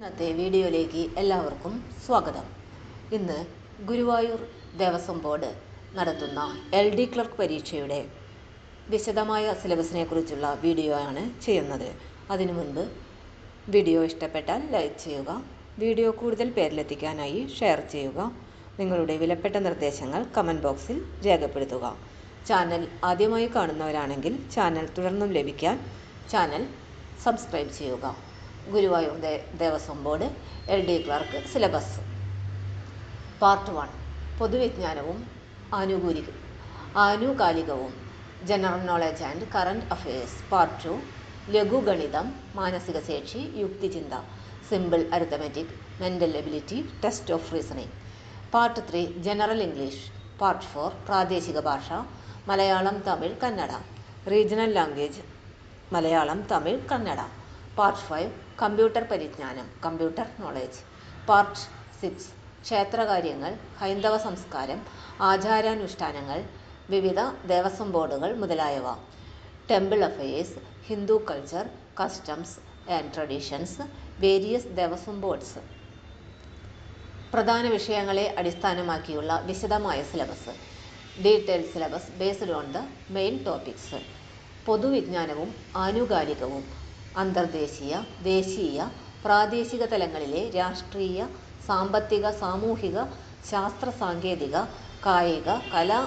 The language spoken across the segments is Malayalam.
ഇന്നത്തെ വീഡിയോയിലേക്ക് എല്ലാവർക്കും സ്വാഗതം. ഇന്ന് ഗുരുവായൂർ ദേവസ്വം ബോർഡ് നടത്തുന്ന എൽ ഡി ക്ലർക്ക് പരീക്ഷയുടെ വിശദമായ സിലബസിനെ കുറിച്ചുള്ള വീഡിയോ ആണ് ചെയ്യുന്നത്. അതിനു മുൻപ് വീഡിയോ ഇഷ്ടപ്പെട്ടാൽ ലൈക്ക് ചെയ്യുക വീഡിയോ കൂടുതൽ പേരിലെത്തിക്കാനായി ഷെയർ ചെയ്യുക നിങ്ങളുടെ വിലപ്പെട്ട നിർദ്ദേശങ്ങൾ കമന്റ് ബോക്സിൽ രേഖപ്പെടുത്തുക. ചാനൽ ആദ്യമായി കാണുന്നവരാണെങ്കിൽ ചാനൽ തുടർന്നും ലഭിക്കാൻ ചാനൽ സബ്സ്ക്രൈബ് ചെയ്യുക. Guruvayur Devaswom board L D clerk syllabus. Part one. പൊതുവിജ്ഞാനവും ആനുകൂലിക ആനുകാലികവും general knowledge and current affairs part two ലഘുഗണിതം മാനസിക ശേഷി യുക്തിചിന്ത simple arithmetic mental ability test of reasoning part three general English part four പ്രാദേശിക ഭാഷ Malayalam Tamil Kannada. Regional language Malayalam Tamil Kannada. Part five computer പരിജ്ഞാനം കമ്പ്യൂട്ടർ നോളജ് പാർട്ട് സിക്സ് ക്ഷേത്രകാര്യങ്ങൾ ഹൈന്ദവ സംസ്കാരം ആചാരാനുഷ്ഠാനങ്ങൾ വിവിധ ദേവസ്വം ബോർഡുകൾ മുതലായവ. Temple affairs Hindu culture customs and traditions various Devaswom boards പ്രധാന വിഷയങ്ങളെ അടിസ്ഥാനമാക്കിയുള്ള വിശദമായ syllabus detail syllabus based on the main topics പൊതുവിജ്ഞാനവും ആനുകാലികവും അന്തർദേശീയ ദേശീയ പ്രാദേശിക തലങ്ങളിലെ രാഷ്ട്രീയ സാമ്പത്തിക സാമൂഹിക ശാസ്ത്ര സാങ്കേതിക കായിക കലാ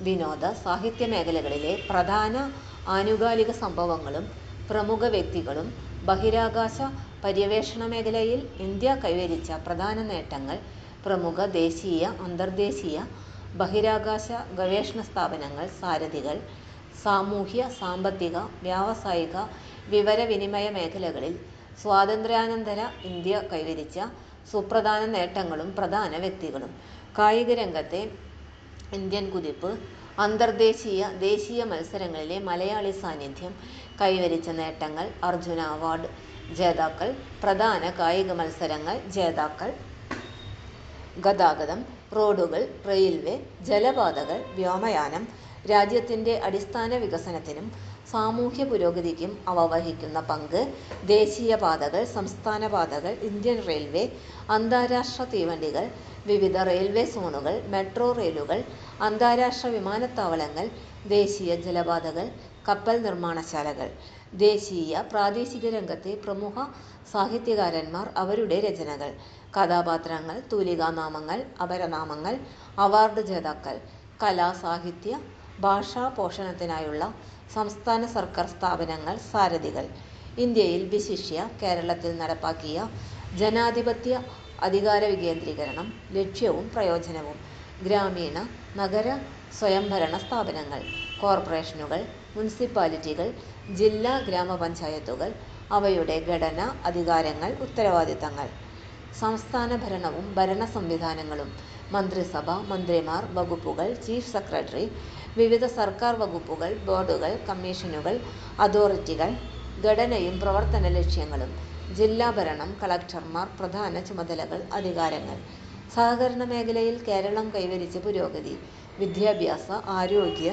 വിനോദ സാഹിത്യ മേഖലകളിലെ പ്രധാന ആനുകാലിക സംഭവങ്ങളും പ്രമുഖ വ്യക്തികളും ബഹിരാകാശ പര്യവേഷണ മേഖലയിൽ ഇന്ത്യ കൈവരിച്ച പ്രധാന നേട്ടങ്ങൾ പ്രമുഖ ദേശീയ അന്തർദേശീയ ബഹിരാകാശ ഗവേഷണ സ്ഥാപനങ്ങൾ സാരഥികൾ സാമൂഹ്യ സാമ്പത്തിക വ്യാവസായിക വിവരവിനിമയ മേഖലകളിൽ സ്വാതന്ത്ര്യാനന്തര ഇന്ത്യ കൈവരിച്ച സുപ്രധാന നേട്ടങ്ങളും പ്രധാന വ്യക്തികളും. കായിക രംഗത്തെ ഇന്ത്യൻ കുതിപ്പ് അന്തർദേശീയ ദേശീയ മത്സരങ്ങളിലെ മലയാളി സാന്നിധ്യം കൈവരിച്ച നേട്ടങ്ങൾ അർജുന അവാർഡ് ജേതാക്കൾ പ്രധാന കായിക മത്സരങ്ങൾ ജേതാക്കൾ ഗതാഗതം റോഡുകൾ റെയിൽവേ ജലപാതകൾ വ്യോമയാനം രാജ്യത്തിന്റെ അടിസ്ഥാന വികസനത്തിനും സാമൂഹ്യ പുരോഗതിക്കും അവ വഹിക്കുന്ന പങ്ക് ദേശീയ പാതകൾ സംസ്ഥാന പാതകൾ ഇന്ത്യൻ റെയിൽവേ അന്താരാഷ്ട്ര തീവണ്ടികൾ വിവിധ റെയിൽവേ സോണുകൾ മെട്രോ റെയിലുകൾ അന്താരാഷ്ട്ര വിമാനത്താവളങ്ങൾ ദേശീയ ജലപാതകൾ കപ്പൽ നിർമ്മാണശാലകൾ. ദേശീയ പ്രാദേശിക രംഗത്തെ പ്രമുഖ സാഹിത്യകാരന്മാർ അവരുടെ രചനകൾ. കഥാപാത്രങ്ങൾ തൂലികാനാമങ്ങൾ അപരനാമങ്ങൾ അവാർഡ് ജേതാക്കൾ കലാ സാഹിത്യ ഭാഷാ പോഷണത്തിനായുള്ള സംസ്ഥാന സർക്കാർ സ്ഥാപനങ്ങൾ സാരഥികൾ. ഇന്ത്യയിൽ വിശിഷ്യ കേരളത്തിൽ നടപ്പാക്കിയ ജനാധിപത്യ അധികാര വികേന്ദ്രീകരണം ലക്ഷ്യവും പ്രയോജനവും. ഗ്രാമീണ നഗര സ്വയംഭരണ സ്ഥാപനങ്ങൾ കോർപ്പറേഷനുകൾ മുനിസിപ്പാലിറ്റികൾ ജില്ലാ ഗ്രാമപഞ്ചായത്തുകൾ അവയുടെ ഘടന അധികാരങ്ങൾ ഉത്തരവാദിത്തങ്ങൾ. സംസ്ഥാന ഭരണവും ഭരണ സംവിധാനങ്ങളും മന്ത്രിസഭ മന്ത്രിമാർ വകുപ്പുകൾ ചീഫ് സെക്രട്ടറി വിവിധ സർക്കാർ വകുപ്പുകൾ ബോർഡുകൾ കമ്മീഷനുകൾ അതോറിറ്റികൾ ഘടനയും പ്രവർത്തന ലക്ഷ്യങ്ങളും ജില്ലാ ഭരണം കളക്ടർമാർ പ്രധാന ചുമതലകൾ അധികാരങ്ങൾ സഹകരണ മേഖലയിൽ കേരളം കൈവരിച്ച പുരോഗതി വിദ്യാഭ്യാസ ആരോഗ്യ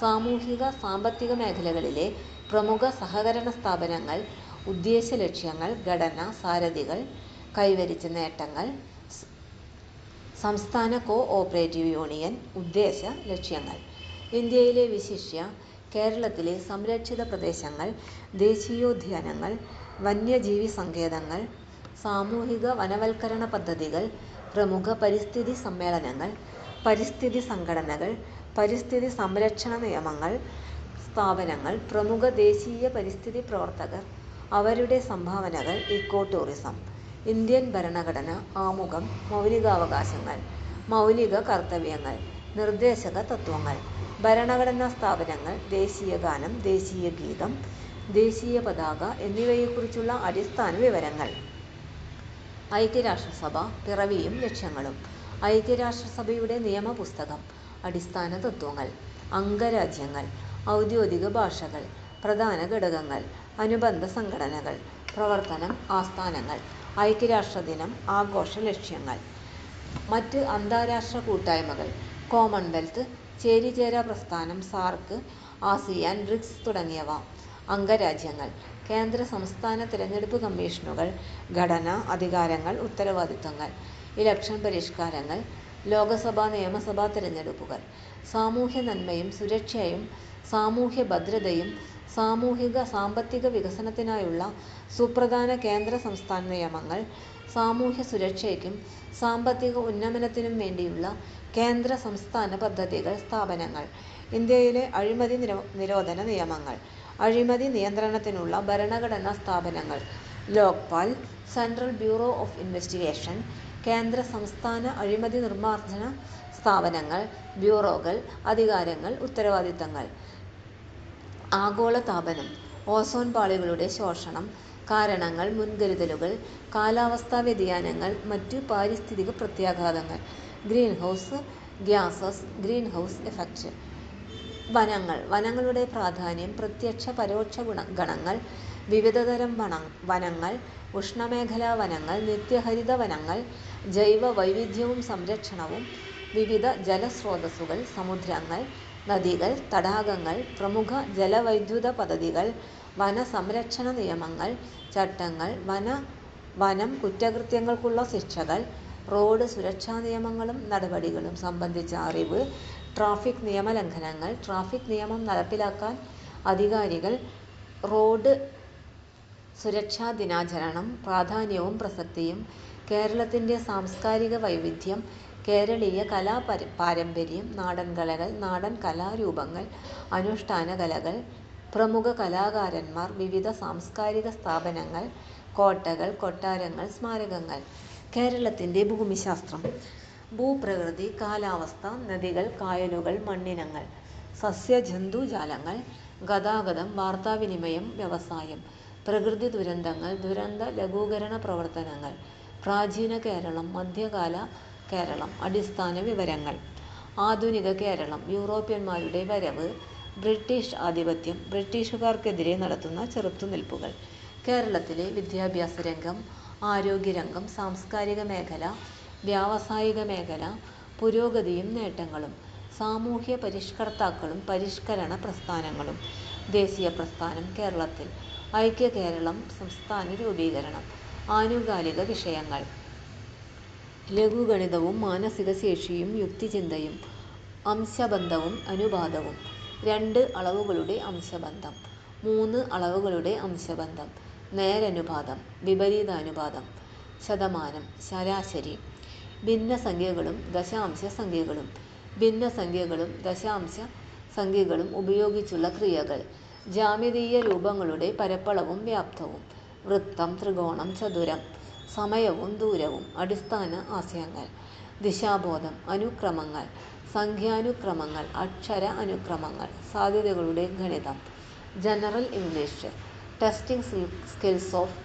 സാമൂഹിക സാമ്പത്തിക മേഖലകളിലെ പ്രമുഖ സഹകരണ സ്ഥാപനങ്ങൾ ഉദ്ദേശ ലക്ഷ്യങ്ങൾ ഘടന സാരഥികൾ കൈവരിച്ച നേട്ടങ്ങൾ സംസ്ഥാന കോ ഓപ്പറേറ്റീവ് യൂണിയൻ ഉദ്ദേശ ലക്ഷ്യങ്ങൾ. ഇന്ത്യയിലെ വിശിഷ്യ കേരളത്തിലെ സംരക്ഷിത പ്രദേശങ്ങൾ ദേശീയോദ്യാനങ്ങൾ വന്യജീവി സങ്കേതങ്ങൾ സാമൂഹിക വനവൽക്കരണ പദ്ധതികൾ പ്രമുഖ പരിസ്ഥിതി സമ്മേളനങ്ങൾ പരിസ്ഥിതി സംഘടനകൾ പരിസ്ഥിതി സംരക്ഷണ നിയമങ്ങൾ സ്ഥാപനങ്ങൾ പ്രമുഖ ദേശീയ പരിസ്ഥിതി പ്രവർത്തകർ അവരുടെ സംഭാവനകൾ ഇക്കോ ടൂറിസം ഇന്ത്യൻ ഭരണഘടന ആമുഖം മൗലികാവകാശങ്ങൾ മൗലിക കർത്തവ്യങ്ങൾ നിർദ്ദേശക തത്വങ്ങൾ ഭരണഘടനാ സ്ഥാപനങ്ങൾ ദേശീയ ഗാനം ദേശീയ ഗീതം ദേശീയ പതാക എന്നിവയെക്കുറിച്ചുള്ള അടിസ്ഥാന വിവരങ്ങൾ. ഐക്യരാഷ്ട്രസഭ പിറവിയും ലക്ഷ്യങ്ങളും. ഐക്യരാഷ്ട്രസഭയുടെ നിയമപുസ്തകം അടിസ്ഥാന തത്വങ്ങൾ അംഗരാജ്യങ്ങൾ ഔദ്യോഗിക ഭാഷകൾ പ്രധാന ഘടകങ്ങൾ അനുബന്ധ സംഘടനകൾ പ്രവർത്തനം ആസ്ഥാനങ്ങൾ ഐക്യരാഷ്ട്രദിനം ആഘോഷ ലക്ഷ്യങ്ങൾ. മറ്റ് അന്താരാഷ്ട്ര കൂട്ടായ്മകൾ കോമൺവെൽത്ത് ചേരിചേരാ പ്രസ്ഥാനം സാർക്ക് ആസിയാൻ ബ്രിക്സ് തുടങ്ങിയവ. അംഗരാജ്യങ്ങൾ കേന്ദ്ര സംസ്ഥാന തിരഞ്ഞെടുപ്പ് കമ്മീഷനുകൾ ഘടന അധികാരങ്ങൾ ഉത്തരവാദിത്തങ്ങൾ ഇലക്ഷൻ പരിഷ്കാരങ്ങൾ ലോകസഭാ നിയമസഭാ തിരഞ്ഞെടുപ്പുകൾ. സാമൂഹ്യ സാമൂഹ്യനന്മയും സുരക്ഷയും സാമൂഹ്യഭദ്രതയും സാമൂഹിക സാമ്പത്തിക വികസനത്തിനായുള്ള സുപ്രധാന കേന്ദ്ര സംസ്ഥാന നിയമങ്ങൾ സാമൂഹ്യ സുരക്ഷയ്ക്കും സാമ്പത്തിക ഉന്നമനത്തിനും വേണ്ടിയുള്ള കേന്ദ്ര സംസ്ഥാന പദ്ധതികൾ സ്ഥാപനങ്ങൾ ഇന്ത്യയിലെ അഴിമതി നിരോധന നിയമങ്ങൾ അഴിമതി നിയന്ത്രണത്തിനുള്ള ഭരണഘടനാ സ്ഥാപനങ്ങൾ Lokpal central bureau of investigation കേന്ദ്ര സംസ്ഥാന അഴിമതി നിർമ്മാർജന സ്ഥാപനങ്ങൾ ബ്യൂറോകൾ അധികാരങ്ങൾ ഉത്തരവാദിത്തങ്ങൾ. ആഗോളതാപനം ഓസോൺ പാളികളുടെ ശോഷണം കാരണങ്ങൾ മുൻകരുതലുകൾ കാലാവസ്ഥാ വ്യതിയാനങ്ങൾ മറ്റു പാരിസ്ഥിതിക പ്രത്യാഘാതങ്ങൾ ഗ്രീൻഹൗസ് ഗ്യാസസ് ഗ്രീൻഹൗസ് എഫക്റ്റ് വനങ്ങൾ വനങ്ങളുടെ പ്രാധാന്യം പ്രത്യക്ഷ പരോക്ഷ ഗണങ്ങൾ, വിവിധതരം വനങ്ങൾ ഉഷ്ണമേഖലാ വനങ്ങൾ നിത്യഹരിത വനങ്ങൾ ജൈവ വൈവിധ്യവും സംരക്ഷണവും വിവിധ ജലസ്രോതസ്സുകൾ സമുദ്രങ്ങൾ നദികൾ തടാകങ്ങൾ പ്രമുഖ ജലവൈദ്യുത പദ്ധതികൾ വനസംരക്ഷണ നിയമങ്ങൾ ചട്ടങ്ങൾ വനം കുറ്റകൃത്യങ്ങൾക്കുള്ള ശിക്ഷകൾ റോഡ് സുരക്ഷാ നിയമങ്ങളും നടപടികളും സംബന്ധിച്ച അറിവ് ട്രാഫിക് നിയമലംഘനങ്ങൾ ട്രാഫിക് നിയമം നടപ്പിലാക്കാൻ അധികാരികൾ റോഡ് സുരക്ഷാ ദിനാചരണം പ്രാധാന്യവും പ്രസക്തിയും കേരളത്തിന്റെ സാംസ്കാരിക വൈവിധ്യം കേരളീയ കലാപാരമ്പര്യം നാടൻകലകൾ നാടൻ കലാരൂപങ്ങൾ അനുഷ്ഠാന കലകൾ പ്രമുഖ കലാകാരന്മാർ വിവിധ സാംസ്കാരിക സ്ഥാപനങ്ങൾ കോട്ടകൾ കൊട്ടാരങ്ങൾ സ്മാരകങ്ങൾ. കേരളത്തിന്റെ ഭൂമിശാസ്ത്രം. ഭൂപ്രകൃതി കാലാവസ്ഥ നദികൾ കായലുകൾ മണ്ണിനങ്ങൾ. സസ്യജന്തുജാലങ്ങൾ ഗതാഗതം വാർത്താവിനിമയം വ്യവസായം. പ്രകൃതി ദുരന്തങ്ങൾ ദുരന്ത ലഘൂകരണ പ്രവർത്തനങ്ങൾ. പ്രാചീന കേരളം മധ്യകാല കേരളം. അടിസ്ഥാന വിവരങ്ങൾ. ആധുനിക കേരളം. യൂറോപ്യന്മാരുടെ വരവ്. ബ്രിട്ടീഷ് ആധിപത്യം. ബ്രിട്ടീഷുകാർക്കെതിരെ നടത്തുന്ന ചെറുത്തുനിൽപ്പുകൾ. കേരളത്തിലെ വിദ്യാഭ്യാസ രംഗം ആരോഗ്യരംഗം സാംസ്കാരിക മേഖല വ്യാവസായിക മേഖല പുരോഗതിയും നേട്ടങ്ങളും സാമൂഹ്യ പരിഷ്കർത്താക്കളും പരിഷ്കരണ പ്രസ്ഥാനങ്ങളും ദേശീയ പ്രസ്ഥാനം കേരളത്തിൽ ഐക്യ കേരളം സംസ്ഥാന രൂപീകരണം ആനുകാലിക വിഷയങ്ങൾ ലഘുഗണിതവും മാനസികശേഷിയും യുക്തിചിന്തയും അംശബന്ധവും അനുപാതവും. രണ്ട് അളവുകളുടെ അംശബന്ധം. മൂന്ന് അളവുകളുടെ അംശബന്ധം. നേരനുപാതം വിപരീതാനുപാതം. ശതമാനം ശരാശരി. ഭിന്നസംഖ്യകളും ദശാംശ സംഖ്യകളും ഭിന്നസംഖ്യകളും ദശാംശ സംഖ്യകളും ഉപയോഗിച്ചുള്ള ക്രിയകൾ. ജ്യാമിതീയ രൂപങ്ങളുടെ പരപ്പളവും വ്യാപ്തവും. വൃത്തം ത്രികോണം ചതുരം. സമയവും ദൂരവും അടിസ്ഥാന ആശയങ്ങൾ ദിശാബോധം അനുക്രമങ്ങൾ സംഖ്യാനുക്രമങ്ങൾ അക്ഷര അനുക്രമങ്ങൾ സാധ്യതകളുടെ ഗണിതം general English testing skills of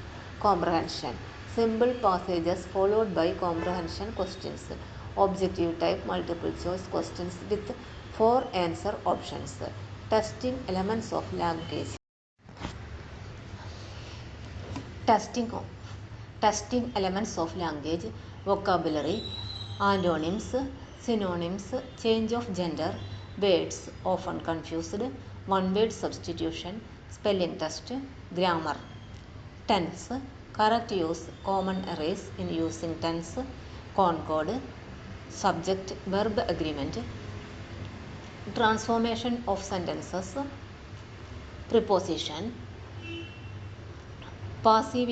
comprehension simple passages followed by comprehension questions objective type multiple choice questions with four answer options testing elements of language testing testing elements of language, vocabulary, antonyms, synonyms, change of gender, words often confused, one word substitution, spelling test, grammar. Tense, correct use, common errors in using tense, concord, subject verb agreement, transformation of sentences, preposition, passive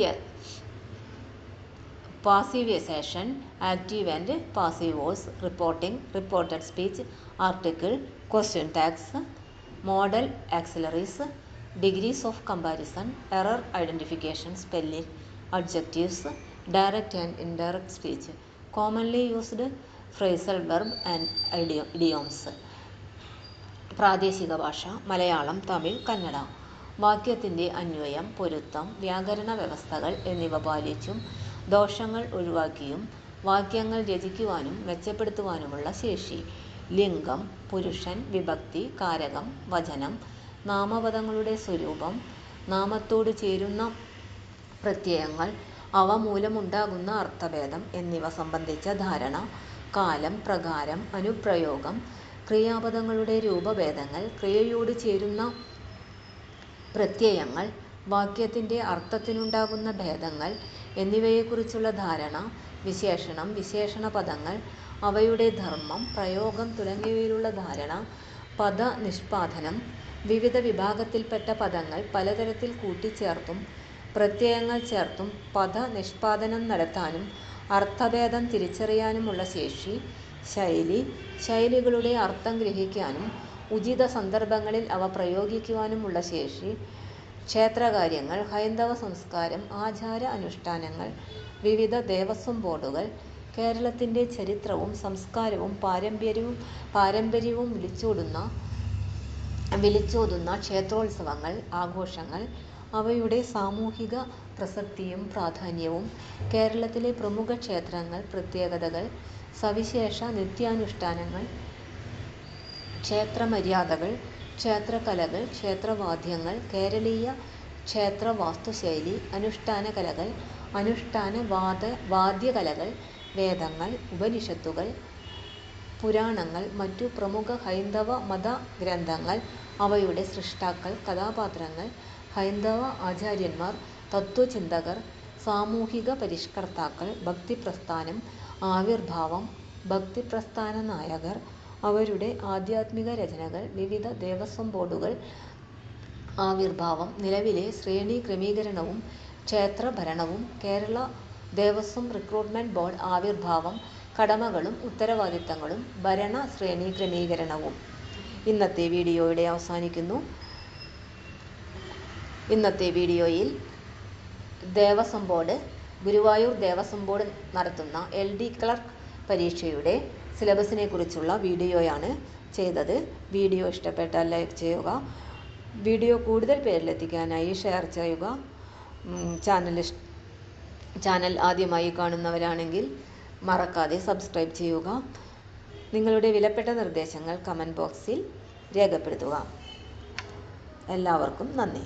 passive passivization active and passive voice reporting reported speech article question tags modal auxiliaries degrees of comparison error identification spelling adjectives direct and indirect speech commonly used phrasal verb and idioms പ്രാദേശിക ഭാഷ മലയാളം തമിഴ് കന്നഡ വാക്യത്തിന്റെ അന്വയം പൊരുത്തം വ്യാകരണ വ്യവസ്ഥകൾ എന്നിവ പാലിച്ചും ദോഷങ്ങൾ ഒഴിവാക്കിയും വാക്യങ്ങൾ രചിക്കുവാനും മെച്ചപ്പെടുത്തുവാനുമുള്ള ശേഷി. ലിംഗം പുരുഷൻ വിഭക്തി കാരകം വചനം നാമപദങ്ങളുടെ സ്വരൂപം നാമത്തോട് ചേരുന്ന പ്രത്യയങ്ങൾ അവ മൂലമുണ്ടാകുന്ന അർത്ഥഭേദം എന്നിവ സംബന്ധിച്ച ധാരണ കാലം പ്രകാരം അനുപ്രയോഗം ക്രിയാപദങ്ങളുടെ രൂപഭേദങ്ങൾ ക്രിയയോട് ചേരുന്ന പ്രത്യയങ്ങൾ വാക്യത്തിന്റെ അർത്ഥത്തിനുണ്ടാകുന്ന ഭേദങ്ങൾ എന്നിവയെക്കുറിച്ചുള്ള ധാരണ, വിശേഷണം, വിശേഷണപദങ്ങൾ, അവയുടെ ധർമ്മം, പ്രയോഗം തുടങ്ങിയവയിലുള്ള ധാരണ, പദനിഷ്പാദനം, വിവിധ വിഭാഗത്തിൽപ്പെട്ട പദങ്ങൾ പലതരത്തിൽ കൂട്ടിച്ചേർത്തും പ്രത്യയങ്ങൾ ചേർത്തും പദനിഷ്പാദനം നടത്താനും അർത്ഥഭേദം തിരിച്ചറിയാനുമുള്ള ശേഷി, ശൈലി, ശൈലികളുടെ അർത്ഥം ഗ്രഹിക്കാനും ഉചിത സന്ദർഭങ്ങളിൽ അവ പ്രയോഗിക്കുവാനുമുള്ള ശേഷി, ക്ഷേത്രകാര്യങ്ങൾ, ഹൈന്ദവ സംസ്കാരം, ആചാര അനുഷ്ഠാനങ്ങൾ, വിവിധ ദേവസ്വം ബോർഡുകൾ, കേരളത്തിന്റെ ചരിത്രവും സംസ്കാരവും പാരമ്പര്യവും വിളിച്ചോതുന്ന ക്ഷേത്രോത്സവങ്ങൾ, ആഘോഷങ്ങൾ, അവയുടെ സാമൂഹിക പ്രസക്തിയും പ്രാധാന്യവും, കേരളത്തിലെ പ്രമുഖ ക്ഷേത്രങ്ങൾ, പ്രത്യേകതകൾ, സവിശേഷ നിത്യാനുഷ്ഠാനങ്ങൾ, ക്ഷേത്രമര്യാദകൾ, ക്ഷേത്രകലകൾ, ക്ഷേത്രവാദ്യങ്ങൾ, കേരളീയ ക്ഷേത്രവാസ്തുശൈലി, അനുഷ്ഠാനകലകൾ, അനുഷ്ഠാന വാദ്യകലകൾ, വേദങ്ങൾ, ഉപനിഷത്തുകൾ, പുരാണങ്ങൾ, മറ്റു പ്രമുഖ ഹൈന്ദവ മതഗ്രന്ഥങ്ങൾ, അവയുടെ സ്രഷ്ടാക്കൾ, കഥാപാത്രങ്ങൾ, ഹൈന്ദവ ആചാര്യന്മാർ, തത്ത്വചിന്തകർ, സാമൂഹിക പരിഷ്കർത്താക്കൾ, ഭക്തിപ്രസ്ഥാനം, ആവിർഭാവം, ഭക്തിപ്രസ്ഥാനനായകർ, അവരുടെ ആധ്യാത്മിക രചനകൾ, വിവിധ ദേവസ്വം ബോർഡുകൾ ആവിർഭാവം, നിലവിലെ ശ്രേണീ ക്രമീകരണവും ക്ഷേത്ര ഭരണവും കേരള ദേവസ്വം റിക്രൂട്ട്മെന്റ് ബോർഡ് ആവിർഭാവം, കടമകളും ഉത്തരവാദിത്തങ്ങളും, ഭരണ ഭരണശ്രേണീക്രമീകരണവും. ഇന്നത്തെ വീഡിയോ ഇവിടെ അവസാനിക്കുന്നു. ഇന്നത്തെ വീഡിയോയിൽ ദേവസ്വം ബോർഡ് ഗുരുവായൂർ ദേവസ്വം ബോർഡ് നടത്തുന്ന എൽ. ഡി. ക്ലർക്ക് പരീക്ഷയുടെ സിലബസിനെ കുറിച്ചുള്ള വീഡിയോയാണ് ചെയ്തത്. വീഡിയോ ഇഷ്ടപ്പെട്ടാൽ ലൈക്ക് ചെയ്യുക. വീഡിയോ കൂടുതൽ പേരിലെത്തിക്കാനായി ഷെയർ ചെയ്യുക. ചാനൽ ചാനൽ ആദ്യമായി കാണുന്നവരാണെങ്കിൽ മറക്കാതെ സബ്സ്ക്രൈബ് ചെയ്യുക. നിങ്ങളുടെ വിലപ്പെട്ട നിർദ്ദേശങ്ങൾ കമന്റ് ബോക്സിൽ രേഖപ്പെടുത്തുക. എല്ലാവർക്കും നന്ദി.